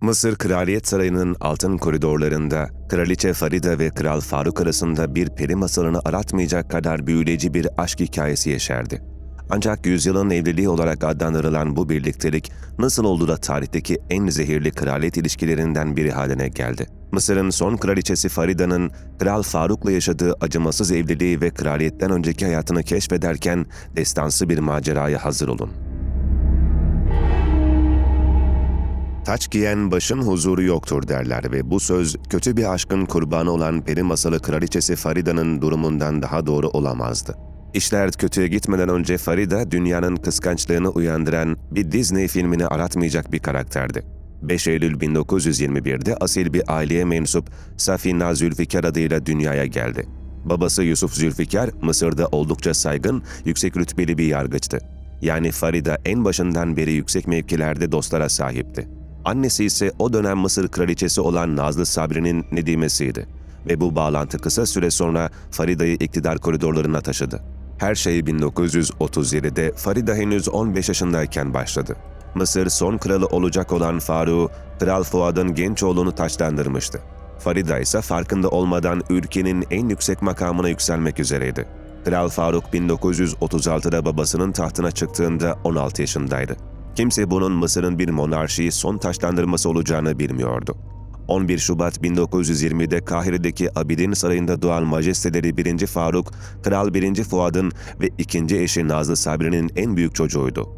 Mısır Kraliyet Sarayı'nın altın koridorlarında Kraliçe Farida ve Kral Faruk arasında bir peri masalını aratmayacak kadar büyüleyici bir aşk hikayesi yeşerdi. Ancak yüzyılın evliliği olarak adlandırılan bu birliktelik nasıl oldu da tarihteki en zehirli kraliyet ilişkilerinden biri haline geldi? Mısır'ın son kraliçesi Farida'nın Kral Faruk'la yaşadığı acımasız evliliği ve kraliyetten önceki hayatını keşfederken destansı bir maceraya hazır olun. Taç giyen başın huzuru yoktur derler ve bu söz kötü bir aşkın kurbanı olan peri masalı kraliçesi Farida'nın durumundan daha doğru olamazdı. İşler kötüye gitmeden önce Farida dünyanın kıskançlığını uyandıran bir Disney filmini aratmayacak bir karakterdi. 5 Eylül 1921'de asil bir aileye mensup Safina Zülfikar adıyla dünyaya geldi. Babası Yusuf Zülfikar, Mısır'da oldukça saygın, yüksek rütbeli bir yargıçtı. Yani Farida en başından beri yüksek mevkilerde dostlara sahipti. Annesi ise o dönem Mısır kraliçesi olan Nazlı Sabri'nin nedimesiydi ve bu bağlantı kısa süre sonra Farida'yı iktidar koridorlarına taşıdı. Her şey 1937'de Farida henüz 15 yaşındayken başladı. Mısır son kralı olacak olan Faruk'u, Kral Fuad'ın genç oğlunu taçlandırmıştı. Farida ise farkında olmadan ülkenin en yüksek makamına yükselmek üzereydi. Kral Faruk 1936'da babasının tahtına çıktığında 16 yaşındaydı. Kimse bunun Mısır'ın bir monarşiyi son taşlandırması olacağını bilmiyordu. 11 Şubat 1920'de Kahire'deki Abidin Sarayı'nda doğan majesteleri 1. Faruk, Kral 1. Fuad'ın ve ikinci eşi Nazlı Sabri'nin en büyük çocuğuydu.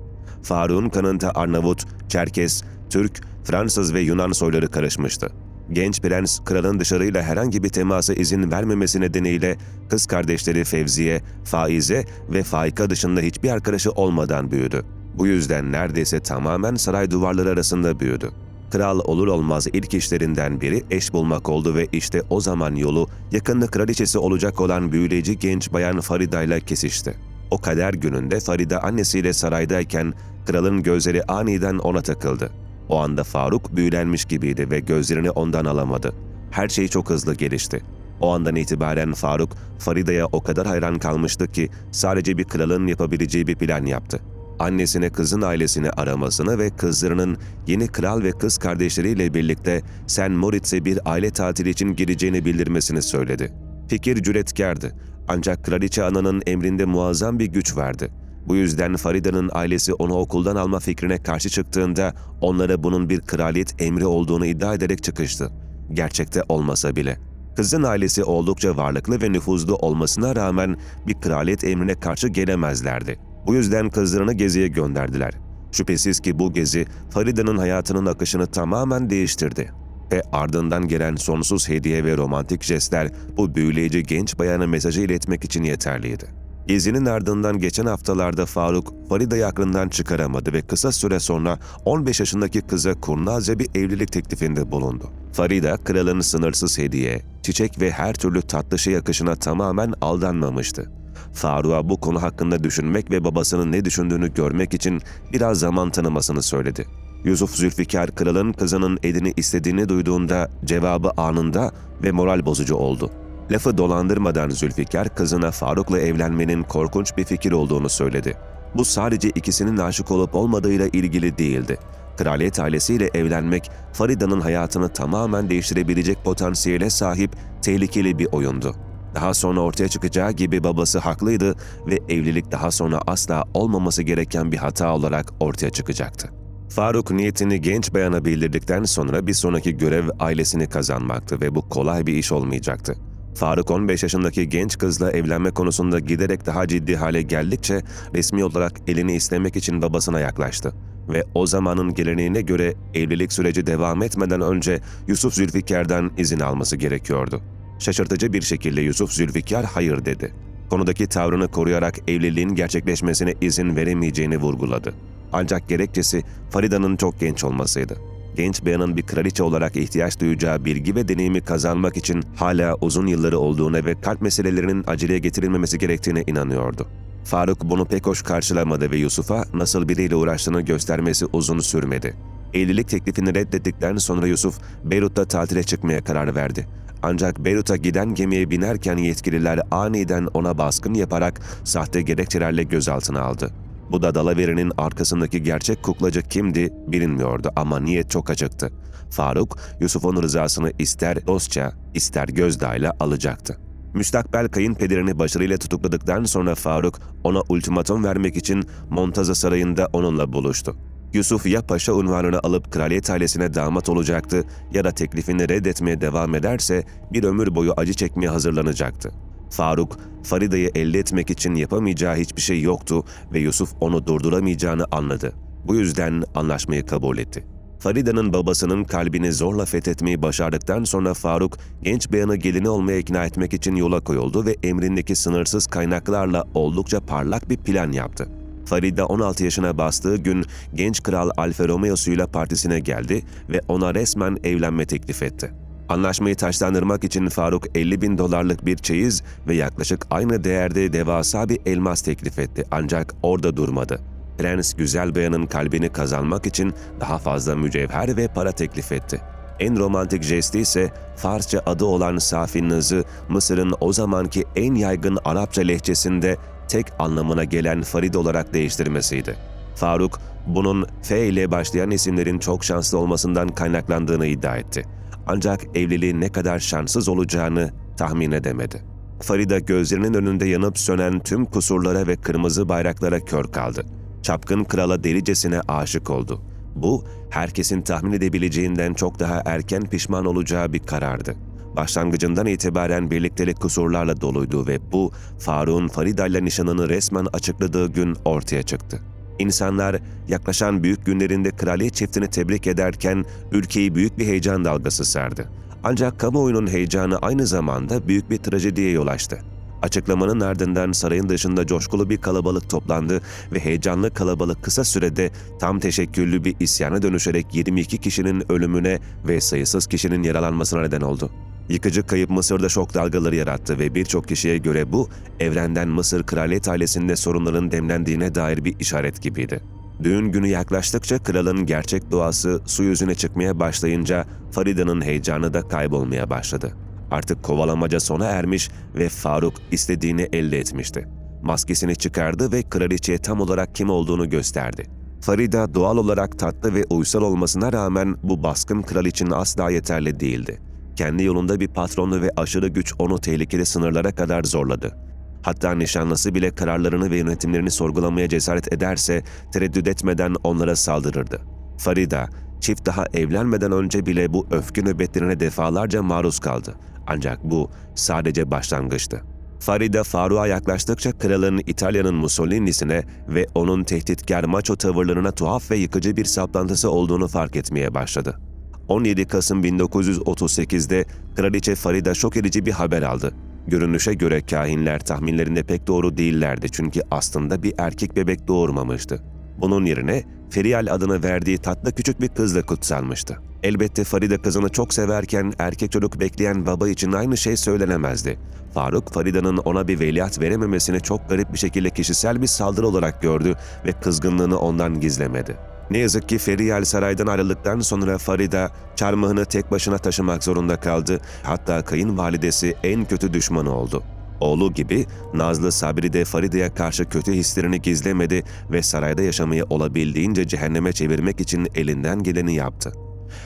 Faruk'un kanında Arnavut, Çerkes, Türk, Fransız ve Yunan soyları karışmıştı. Genç prens, kralın dışarıyla herhangi bir temasa izin vermemesi nedeniyle kız kardeşleri Fevziye, Faize ve Faika dışında hiçbir arkadaşı olmadan büyüdü. Bu yüzden neredeyse tamamen saray duvarları arasında büyüdü. Kral olur olmaz ilk işlerinden biri eş bulmak oldu ve işte o zaman yolu yakında kraliçesi olacak olan büyüleyici genç bayan Farida ile kesişti. O kader gününde Farida annesiyle saraydayken kralın gözleri aniden ona takıldı. O anda Faruk büyülenmiş gibiydi ve gözlerini ondan alamadı. Her şey çok hızlı gelişti. O andan itibaren Faruk, Farida'ya o kadar hayran kalmıştı ki sadece bir kralın yapabileceği bir plan yaptı annesine kızın ailesini aramasını ve kızlarının yeni kral ve kız kardeşleriyle birlikte Sen Moritz'e bir aile tatili için gireceğini bildirmesini söyledi. Fikir cüretkardı ancak kraliçe ananın emrinde muazzam bir güç vardı. Bu yüzden Farida'nın ailesi onu okuldan alma fikrine karşı çıktığında onlara bunun bir kraliyet emri olduğunu iddia ederek çıkıştı. Gerçekte olmasa bile. Kızın ailesi oldukça varlıklı ve nüfuzlu olmasına rağmen bir kraliyet emrine karşı gelemezlerdi. Bu yüzden kızlarını geziye gönderdiler. Şüphesiz ki bu gezi Farida'nın hayatının akışını tamamen değiştirdi. Ve ardından gelen sonsuz hediye ve romantik jestler bu büyüleyici genç bayana mesajı iletmek için yeterliydi. Gezinin ardından geçen haftalarda Faruk, Farida'yı aklından çıkaramadı ve kısa süre sonra 15 yaşındaki kıza kurnazca bir evlilik teklifinde bulundu. Farida, kralın sınırsız hediye, çiçek ve her türlü tatlı şey akışına tamamen aldanmamıştı. Faruk'a bu konu hakkında düşünmek ve babasının ne düşündüğünü görmek için biraz zaman tanımasını söyledi. Yusuf Zülfikar kralın kızının elini istediğini duyduğunda cevabı anında ve moral bozucu oldu. Lafı dolandırmadan Zülfikar kızına Faruk'la evlenmenin korkunç bir fikir olduğunu söyledi. Bu sadece ikisinin aşık olup olmadığıyla ilgili değildi. Kraliyet ailesiyle evlenmek Farida'nın hayatını tamamen değiştirebilecek potansiyele sahip tehlikeli bir oyundu. Daha sonra ortaya çıkacağı gibi babası haklıydı ve evlilik daha sonra asla olmaması gereken bir hata olarak ortaya çıkacaktı. Faruk niyetini genç bayana bildirdikten sonra bir sonraki görev ailesini kazanmaktı ve bu kolay bir iş olmayacaktı. Faruk 15 yaşındaki genç kızla evlenme konusunda giderek daha ciddi hale geldikçe resmi olarak elini istemek için babasına yaklaştı. Ve o zamanın geleneğine göre evlilik süreci devam etmeden önce Yusuf Zülfikar'dan izin alması gerekiyordu. Şaşırtıcı bir şekilde Yusuf Zülfikar hayır dedi. Konudaki tavrını koruyarak evliliğin gerçekleşmesine izin veremeyeceğini vurguladı. Ancak gerekçesi Farida'nın çok genç olmasıydı. Genç bayanın bir kraliçe olarak ihtiyaç duyacağı bilgi ve deneyimi kazanmak için hala uzun yılları olduğuna ve kalp meselelerinin aceleye getirilmemesi gerektiğine inanıyordu. Faruk bunu pek hoş karşılamadı ve Yusuf'a nasıl biriyle uğraştığını göstermesi uzun sürmedi. Evlilik teklifini reddettikten sonra Yusuf, Beyrut'ta tatile çıkmaya karar verdi. Ancak Beyrut'a giden gemiye binerken yetkililer aniden ona baskın yaparak sahte gerekçelerle gözaltına aldı. Bu da dalaverinin arkasındaki gerçek kuklacı kimdi bilinmiyordu ama niyet çok açıktı. Faruk, Yusuf'un rızasını ister dostça, ister gözdağıyla alacaktı. Müstakbel kayınpederini başarıyla tutukladıktan sonra Faruk ona ultimatum vermek için Montaza Sarayı'nda onunla buluştu. Yusuf ya paşa unvanını alıp kraliyet ailesine damat olacaktı ya da teklifini reddetmeye devam ederse bir ömür boyu acı çekmeye hazırlanacaktı. Faruk, Farida'yı elde etmek için yapamayacağı hiçbir şey yoktu ve Yusuf onu durduramayacağını anladı. Bu yüzden anlaşmayı kabul etti. Farida'nın babasının kalbini zorla fethetmeyi başardıktan sonra Faruk, genç beyanı gelini olmaya ikna etmek için yola koyuldu ve emrindeki sınırsız kaynaklarla oldukça parlak bir plan yaptı. Farida 16 yaşına bastığı gün genç kral Alfa Romeo'suyla partisine geldi ve ona resmen evlenme teklif etti. Anlaşmayı taşlandırmak için Faruk 50 bin dolarlık bir çeyiz ve yaklaşık aynı değerde devasa bir elmas teklif etti ancak orada durmadı. Prens güzel beyanın kalbini kazanmak için daha fazla mücevher ve para teklif etti. En romantik jesti ise Farsça adı olan Safi Naz'ı Mısır'ın o zamanki en yaygın Arapça lehçesinde tek anlamına gelen Farid olarak değiştirmesiydi. Faruk, bunun F ile başlayan isimlerin çok şanslı olmasından kaynaklandığını iddia etti. Ancak evliliğin ne kadar şanssız olacağını tahmin edemedi. Farida gözlerinin önünde yanıp sönen tüm kusurlara ve kırmızı bayraklara kör kaldı. Çapkın krala delicesine aşık oldu. Bu, herkesin tahmin edebileceğinden çok daha erken pişman olacağı bir karardı. Başlangıcından itibaren birliktelik kusurlarla doluydu ve bu, Faruk'un Farida ile nişanını resmen açıkladığı gün ortaya çıktı. İnsanlar yaklaşan büyük günlerinde kraliyet çiftini tebrik ederken ülkeyi büyük bir heyecan dalgası sardı. Ancak kamuoyunun heyecanı aynı zamanda büyük bir trajediye yol açtı. Açıklamanın ardından sarayın dışında coşkulu bir kalabalık toplandı ve heyecanlı kalabalık kısa sürede tam teşekküllü bir isyana dönüşerek 22 kişinin ölümüne ve sayısız kişinin yaralanmasına neden oldu. Yıkıcı kayıp Mısır'da şok dalgaları yarattı ve birçok kişiye göre bu, evrenden Mısır kraliyet ailesinde sorunların demlendiğine dair bir işaret gibiydi. Düğün günü yaklaştıkça kralın gerçek doğası su yüzüne çıkmaya başlayınca Farida'nın heyecanı da kaybolmaya başladı. Artık kovalamaca sona ermiş ve Faruk istediğini elde etmişti. Maskesini çıkardı ve kraliçeye tam olarak kim olduğunu gösterdi. Farida doğal olarak tatlı ve uysal olmasına rağmen bu baskın kral için asla yeterli değildi. Kendi yolunda bir patronu ve aşırı güç onu tehlikeli sınırlara kadar zorladı. Hatta nişanlısı bile kararlarını ve yönetimlerini sorgulamaya cesaret ederse tereddüt etmeden onlara saldırırdı. Farida, çift daha evlenmeden önce bile bu öfke nöbetlerine defalarca maruz kaldı. Ancak bu sadece başlangıçtı. Farida Faruk'a yaklaştıkça kralın İtalya'nın Mussolini'sine ve onun tehditkar maço tavırlarına tuhaf ve yıkıcı bir saplantısı olduğunu fark etmeye başladı. 17 Kasım 1938'de Kraliçe Farida şok edici bir haber aldı. Görünüşe göre kahinler tahminlerinde pek doğru değillerdi çünkü aslında bir erkek bebek doğurmamıştı. Bunun yerine Ferial adını verdiği tatlı küçük bir kızla kutsalmıştı. Elbette Farida kızını çok severken erkek çocuk bekleyen baba için aynı şey söylenemezdi. Faruk, Farida'nın ona bir veliaht verememesini çok garip bir şekilde kişisel bir saldırı olarak gördü ve kızgınlığını ondan gizlemedi. Ne yazık ki Feriyal saraydan ayrıldıktan sonra Farida çarmıhını tek başına taşımak zorunda kaldı. Hatta kayınvalidesi en kötü düşmanı oldu. Oğlu gibi Nazlı Sabri de Farida'ya karşı kötü hislerini gizlemedi ve sarayda yaşamayı olabildiğince cehenneme çevirmek için elinden geleni yaptı.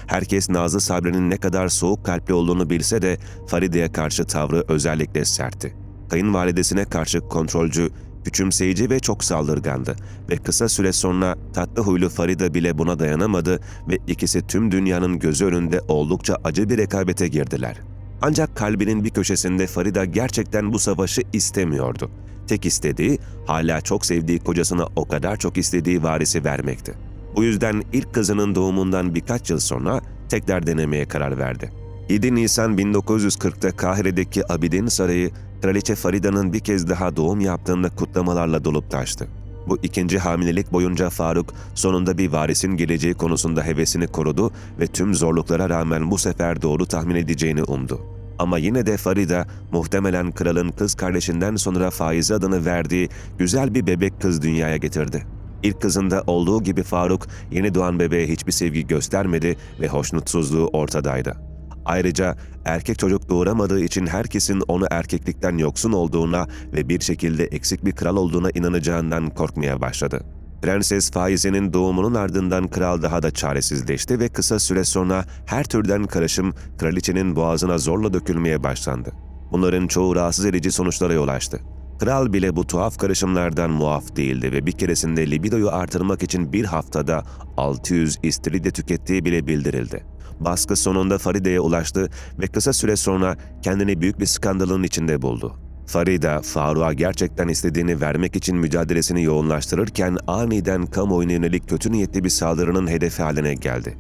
Herkes Nazlı Sabri'nin ne kadar soğuk kalpli olduğunu bilse de Faride'ye karşı tavrı özellikle sertti. Kayınvalidesine karşı kontrolcü, küçümseyici ve çok saldırgandı ve kısa süre sonra tatlı huylu Farida bile buna dayanamadı ve ikisi tüm dünyanın gözü önünde oldukça acı bir rekabete girdiler. Ancak kalbinin bir köşesinde Farida gerçekten bu savaşı istemiyordu. Tek istediği, hala çok sevdiği kocasına o kadar çok istediği varisi vermekti. Bu yüzden ilk kızının doğumundan birkaç yıl sonra tekrar denemeye karar verdi. 7 Nisan 1940'ta Kahire'deki Abidin Sarayı, Kraliçe Farida'nın bir kez daha doğum yaptığında kutlamalarla dolup taştı. Bu ikinci hamilelik boyunca Faruk sonunda bir varisin geleceği konusunda hevesini korudu ve tüm zorluklara rağmen bu sefer doğru tahmin edeceğini umdu. Ama yine de Farida muhtemelen kralın kız kardeşinden sonra Faize adını verdiği güzel bir bebek kız dünyaya getirdi. İlk kızında olduğu gibi Faruk yeni doğan bebeğe hiçbir sevgi göstermedi ve hoşnutsuzluğu ortadaydı. Ayrıca erkek çocuk doğuramadığı için herkesin onu erkeklikten yoksun olduğuna ve bir şekilde eksik bir kral olduğuna inanacağından korkmaya başladı. Prenses Faize'nin doğumunun ardından kral daha da çaresizleşti ve kısa süre sonra her türden karışım kraliçenin boğazına zorla dökülmeye başlandı. Bunların çoğu rahatsız edici sonuçlara yol açtı. Kral bile bu tuhaf karışımlardan muaf değildi ve bir keresinde libidoyu artırmak için bir haftada 600 istiridye tükettiği bile bildirildi. Baskı sonunda Faride'ye ulaştı ve kısa süre sonra kendini büyük bir skandalın içinde buldu. Farida, Faruk'a gerçekten istediğini vermek için mücadelesini yoğunlaştırırken aniden kamuoyuna yönelik kötü niyetli bir saldırının hedefi haline geldi.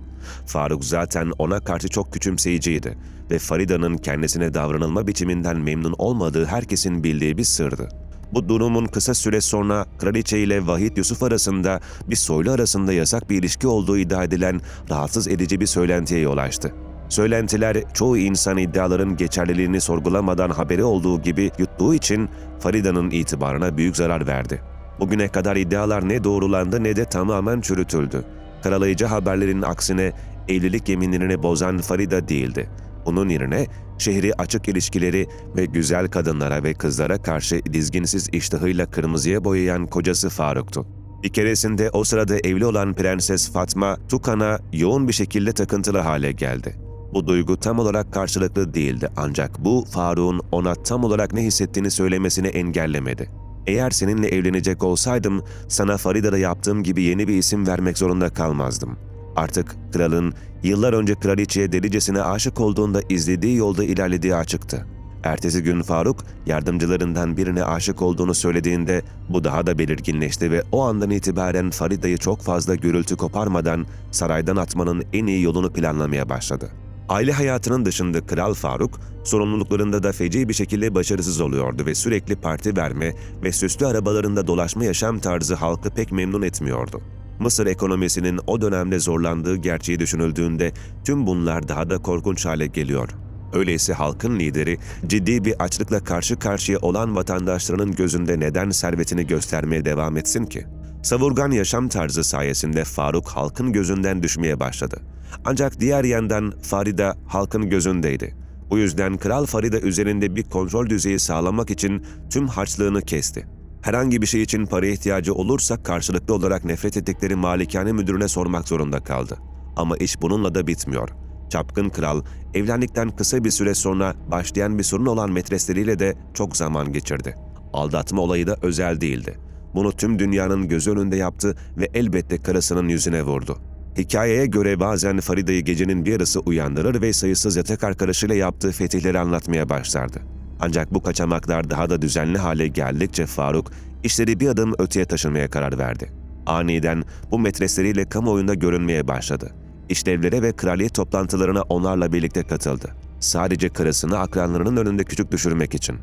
Faruk zaten ona karşı çok küçümseyiciydi ve Farida'nın kendisine davranılma biçiminden memnun olmadığı herkesin bildiği bir sırdı. Bu durumun kısa süre sonra kraliçe ile Vahit Yusuf arasında bir soylu arasında yasak bir ilişki olduğu iddia edilen rahatsız edici bir söylentiye yol açtı. Söylentiler çoğu insan iddiaların geçerliliğini sorgulamadan haberi olduğu gibi yuttuğu için Farida'nın itibarına büyük zarar verdi. Bugüne kadar iddialar ne doğrulandı ne de tamamen çürütüldü. Karalayıcı haberlerin aksine evlilik yeminlerini bozan Farida değildi. Bunun yerine şehri açık ilişkileri ve güzel kadınlara ve kızlara karşı dizginsiz iştahıyla kırmızıya boyayan kocası Faruk'tu. Bir keresinde o sırada evli olan Prenses Fatma, Tukan'a yoğun bir şekilde takıntılı hale geldi. Bu duygu tam olarak karşılıklı değildi ancak bu Faruk'un ona tam olarak ne hissettiğini söylemesini engellemedi. Eğer seninle evlenecek olsaydım sana Farida'da yaptığım gibi yeni bir isim vermek zorunda kalmazdım. Artık kralın yıllar önce kraliçeye delicesine aşık olduğunda izlediği yolda ilerlediği açıktı. Ertesi gün Faruk yardımcılarından birine aşık olduğunu söylediğinde bu daha da belirginleşti ve o andan itibaren Farida'yı çok fazla gürültü koparmadan saraydan atmanın en iyi yolunu planlamaya başladı. Aile hayatının dışında Kral Faruk, sorumluluklarında da feci bir şekilde başarısız oluyordu ve sürekli parti verme ve süslü arabalarında dolaşma yaşam tarzı halkı pek memnun etmiyordu. Mısır ekonomisinin o dönemde zorlandığı gerçeği düşünüldüğünde tüm bunlar daha da korkunç hale geliyor. Öyleyse halkın lideri ciddi bir açlıkla karşı karşıya olan vatandaşlarının gözünde neden servetini göstermeye devam etsin ki? Savurgan yaşam tarzı sayesinde Faruk halkın gözünden düşmeye başladı. Ancak diğer yandan Farida halkın gözündeydi. Bu yüzden Kral Farida üzerinde bir kontrol düzeyi sağlamak için tüm harçlığını kesti. Herhangi bir şey için para ihtiyacı olursa karşılıklı olarak nefret ettikleri malikane müdürüne sormak zorunda kaldı. Ama iş bununla da bitmiyor. Çapkın kral evlendikten kısa bir süre sonra başlayan bir sorun olan metresleriyle de çok zaman geçirdi. Aldatma olayı da özel değildi. Bunu tüm dünyanın gözü önünde yaptı ve elbette karısının yüzüne vurdu. Hikayeye göre bazen Farida'yı gecenin bir yarısı uyandırır ve sayısız yatak arkadaşıyla yaptığı fetihleri anlatmaya başlardı. Ancak bu kaçamaklar daha da düzenli hale geldikçe Faruk işleri bir adım öteye taşınmaya karar verdi. Aniden bu metresleriyle kamuoyunda görünmeye başladı. İşlevlere ve kraliyet toplantılarına onlarla birlikte katıldı. Sadece karısını akranlarının önünde küçük düşürmek için.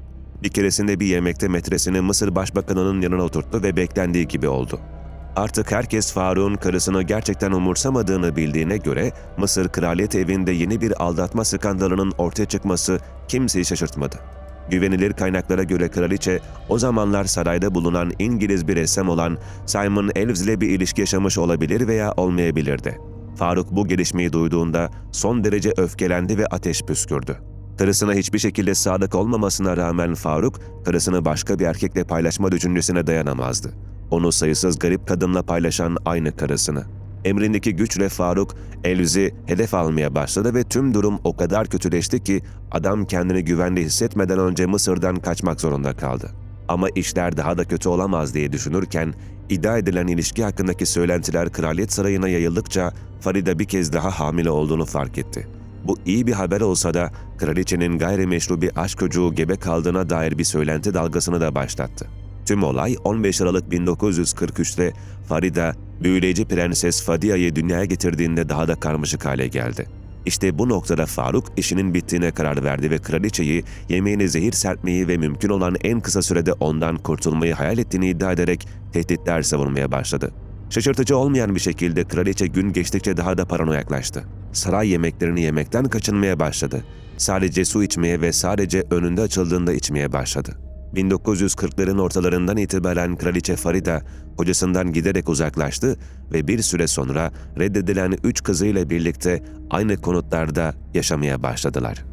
Bir keresinde bir yemekte metresini Mısır Başbakanı'nın yanına oturttu ve beklendiği gibi oldu. Artık herkes Faruk'un karısını gerçekten umursamadığını bildiğine göre Mısır Kraliyet Evi'nde yeni bir aldatma skandalının ortaya çıkması kimseyi şaşırtmadı. Güvenilir kaynaklara göre kraliçe o zamanlar sarayda bulunan İngiliz bir ressam olan Simon Elves ile bir ilişki yaşamış olabilir veya olmayabilirdi. Faruk bu gelişmeyi duyduğunda son derece öfkelendi ve ateş püskürdü. Karısına hiçbir şekilde sadık olmamasına rağmen Faruk, karısını başka bir erkekle paylaşma düşüncesine dayanamazdı. Onu sayısız garip kadınla paylaşan aynı karısını. Emrindeki güçle Faruk, Elviz'i hedef almaya başladı ve tüm durum o kadar kötüleşti ki adam kendini güvende hissetmeden önce Mısır'dan kaçmak zorunda kaldı. Ama işler daha da kötü olamaz diye düşünürken, iddia edilen ilişki hakkındaki söylentiler kraliyet sarayına yayıldıkça Farida bir kez daha hamile olduğunu fark etti. Bu iyi bir haber olsa da kraliçenin gayrimeşru bir aşk çocuğu gebe kaldığına dair bir söylenti dalgasını da başlattı. Tüm olay 15 Aralık 1943'te Farida, büyüleyici prenses Fadia'yı dünyaya getirdiğinde daha da karmaşık hale geldi. İşte bu noktada Faruk işinin bittiğine karar verdi ve kraliçeyi yemeğine zehir serpmeyi ve mümkün olan en kısa sürede ondan kurtulmayı hayal ettiğini iddia ederek tehditler savurmaya başladı. Şaşırtıcı olmayan bir şekilde kraliçe gün geçtikçe daha da paranoyaklaştı. Saray yemeklerini yemekten kaçınmaya başladı. Sadece su içmeye ve sadece önünde açıldığında içmeye başladı. 1940'ların ortalarından itibaren Kraliçe Farida kocasından giderek uzaklaştı ve bir süre sonra reddedilen üç kızıyla birlikte aynı konutlarda yaşamaya başladılar.